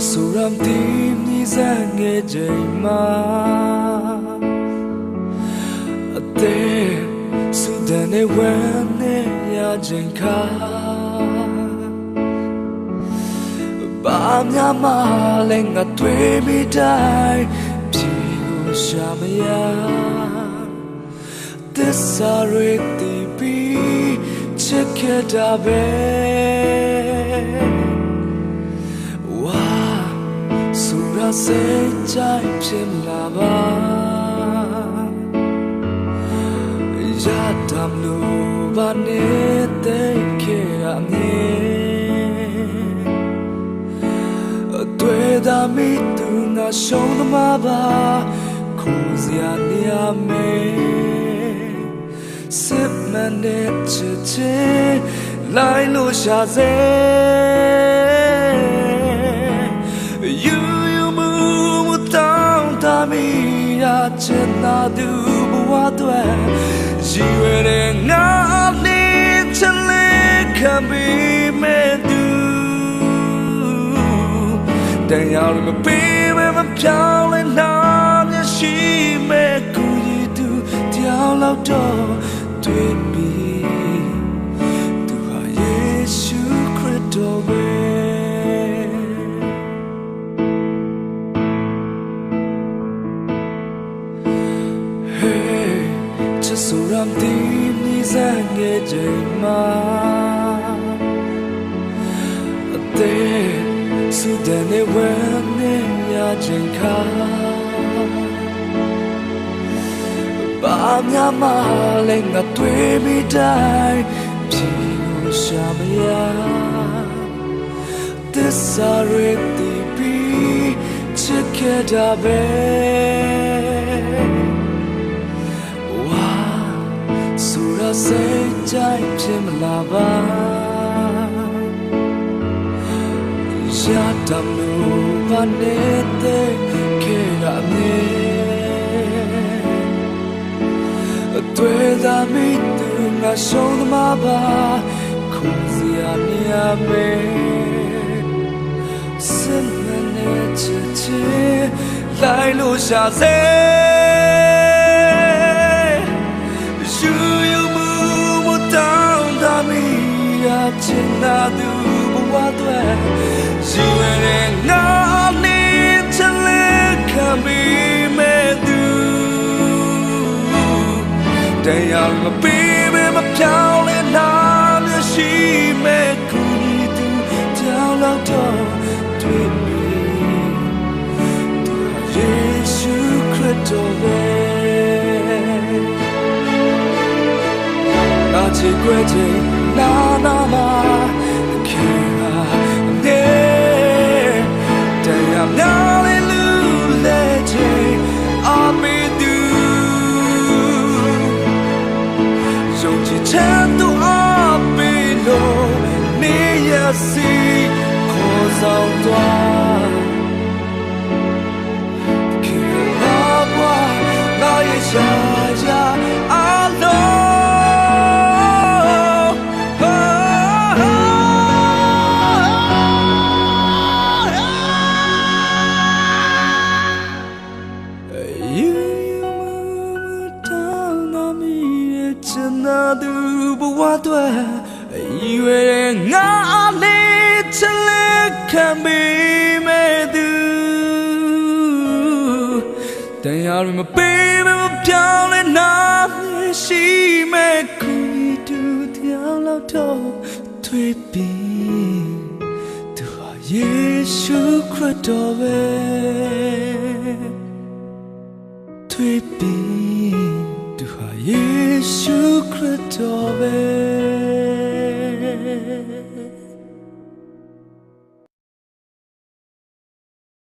စ်ဆိုရမ်တီမြည်စံငယ်ချိန်မှာအသေးစုဒန်နဲ့ဝမ်းနဲ့ရချိန်ခါဘာများမလဲငါတွေ့မိတိုင်းပြေကိုရှာမရသစ္ sura se chai phim la ba Ya dam lo ba ne te ke ra me အတွေ့သာမိသူငါရှုံးသမားပါခိုးစရာနေရမယ်စစ်မှန်တဲ့ချစ်ချင်းလိုက်လို့ရှာစေ You ချင်သာသူဘဝတွေရည်ရွယ်တဲ့ငါလေးချစ်လေးခံပြီးမဲ့သူတန်ရောက်လို့မပေးမမပြောင်းလဲနာမျက်ရှိမဲ့ကိုရည်သူတရားလောက်တော့တွေ့ just so I'm deep, knees and get my. There, so then it went in your jinka. ဘာများမလဲငါတွေ့မိတိုင်းပြေကိုရှာမရသစ္စာတွေတည် se chai phim la ba Ya dam lo ba ne te ke ra me အတွေ့သာမိသူငါရှုံးသမားပါခုစရာနေရမယ်စစ်မနဲ့ချစ်ချစ်လိုက်လို့ရှာ ချင်တာသူဘဝတွေရည်ရွယ်တဲ့ငါလေးချစ်လေးခံပြီးမဲ့သူတရားမပေးဘဲမပြောင်းလဲနာမရှိမဲ့ကူညီသူကြောင်လောက်တော့တွေ့ပြီသူဟာယေရှုခရစ်တော်ပဲငါချစ်ခွဲခြင်းနာ ရစီခေါ်ဆောင်သွားခေလာဘွာငါရဲ့ရှာရှာအလုံး You move down on me ချင်သာသူဘဝတွေရွယ်ငါလေးချစ်လက်ခံပြီးမဲ့သူတရားတွေမပေးမပြောင်းလဲနာရှိမဲ့ကူတူတရားလောက်တော့တွေ့ပြီသူဟာယေရှုခရစ်တော်ပဲတွေ့ပြီသူဟာယေရှုခရစ်တော်ပဲ